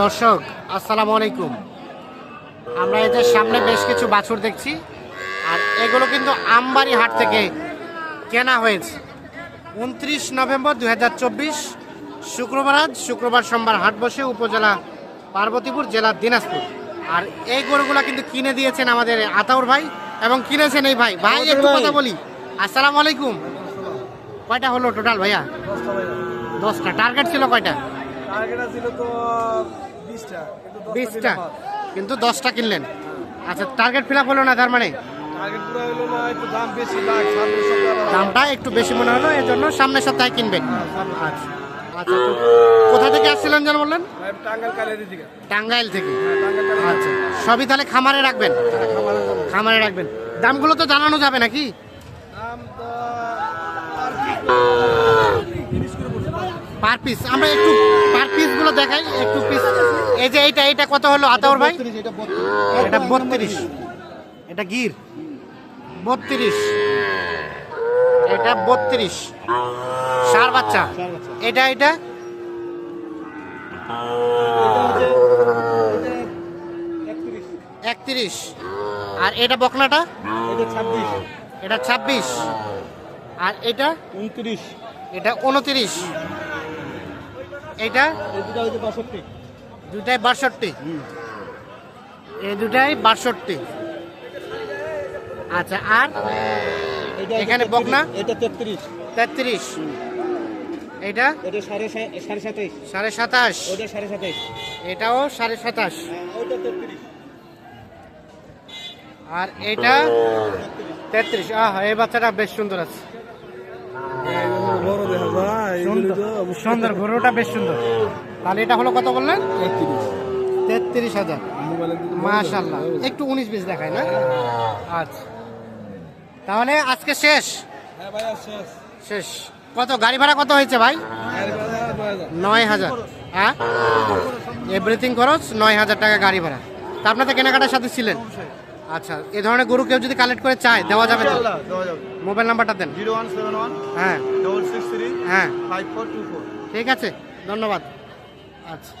দর্শক আসসালামু আলাইকুম। আমরা এদের সামনে বেশ কিছু বাছুর দেখছি আর এগুলো কিন্তু আমবাড়ি হাট থেকে কেনা হয়েছে। উনত্রিশ নভেম্বর দু হাজার চব্বিশ শুক্রবার আজ শুক্রবার সোমবার হাট বসে উপজেলা পার্বতীপুর জেলার দিনাজপুর। আর এই গরুগুলা কিন্তু কিনে দিয়েছেন আমাদের আতাউর ভাই এবং কিনেছেন এই ভাই। ভাই একটু কথা বলি। আসসালামু আলাইকুম। কয়টা হলো টোটাল ভাইয়া? দশটা। টার্গেট ছিল কয়টা? টার্গেট ছিল তো বিশটা কিন্তু দশটা বিশটা? কিন্তু দশটা কিনলেন? আচ্ছা টার্গেট ফিল হলো না তার মানে? দামটা একটু বেশি মনে হলো এই জন্য সামনের সপ্তাহে কিনবেন। আচ্ছা আচ্ছা কোথা থেকে আসছিলেন যেন বললেন? টাঙ্গাইল থেকে। হ্যাঁ, আচ্ছা সবই তাহলে খামারে রাখবেন? খামারে রাখবেন। দামগুলো তো জানানো যাবে নাকি? দাম পার পিস। আমরা একটু পার পিসগুলো দেখাই একটু পিস। এই যে এইটা এইটা কত হলো আতাউর ভাই? এটা বত্রিশ এটা গির? বত্রিশ। এটা বত্রিশ। সার বাচ্চা। এটা এটা? একত্রিশ। আর এটা বকনাটা এটা ছাব্বিশ। এটা ছাব্বিশ। আর এটা? উনত্রিশ। এটা উনত্রিশ। এটা? এই দুটা হচ্ছে দুটাই বাষট্টি? এই দুটাই বাষট্টি। আচ্ছা আর? এখানে বকনা? এটা তেত্রিশ। তেত্রিশ। এটা? এটা সাড়ে সা- সাড়ে সাতাইশ। সাড়ে সাতাশ। ওটা সাড়ে সাতাইশ। এটাও সাড়ে সাতাশ। তেত্রিশ। আর এটা? তেত্রিশ। আহ এই বাচ্চাটা বেশ সুন্দর আছে। যায় সুন্দর সুন্দর গরুটা বেশ সুন্দর। তাহলে এটা হলো কত বললেন? তেত্রিশ। হাজার। মাশাল্লাহ একটু উনিশ বিশ দেখায় না? আচ্ছা। তাহলে আজকে শেষ? হ্যাঁ শেষ। কত? গাড়ি ভাড়া কত হয়েছে ভাই? নয় হাজার। নয় হাজার। হ্যাঁ? এভরিথিং খরচ নয় হাজার টাকা গাড়ি ভাড়া। তা আপনাদের কেনাকাটার সাথে ছিলেন? আচ্ছা এ ধরনের গরু কেউ যদি কালেক্ট করে চায় দেওয়া যাবে তো? মোবাইল নাম্বারটা দেন। জিরো ওয়ান সেভেন ওয়ান হ্যাঁ। ডবল সিক্স থ্রি হ্যাঁ। ফাইভ ফোর টু ফোর ঠিক আছে ধন্যবাদ। আচ্ছা।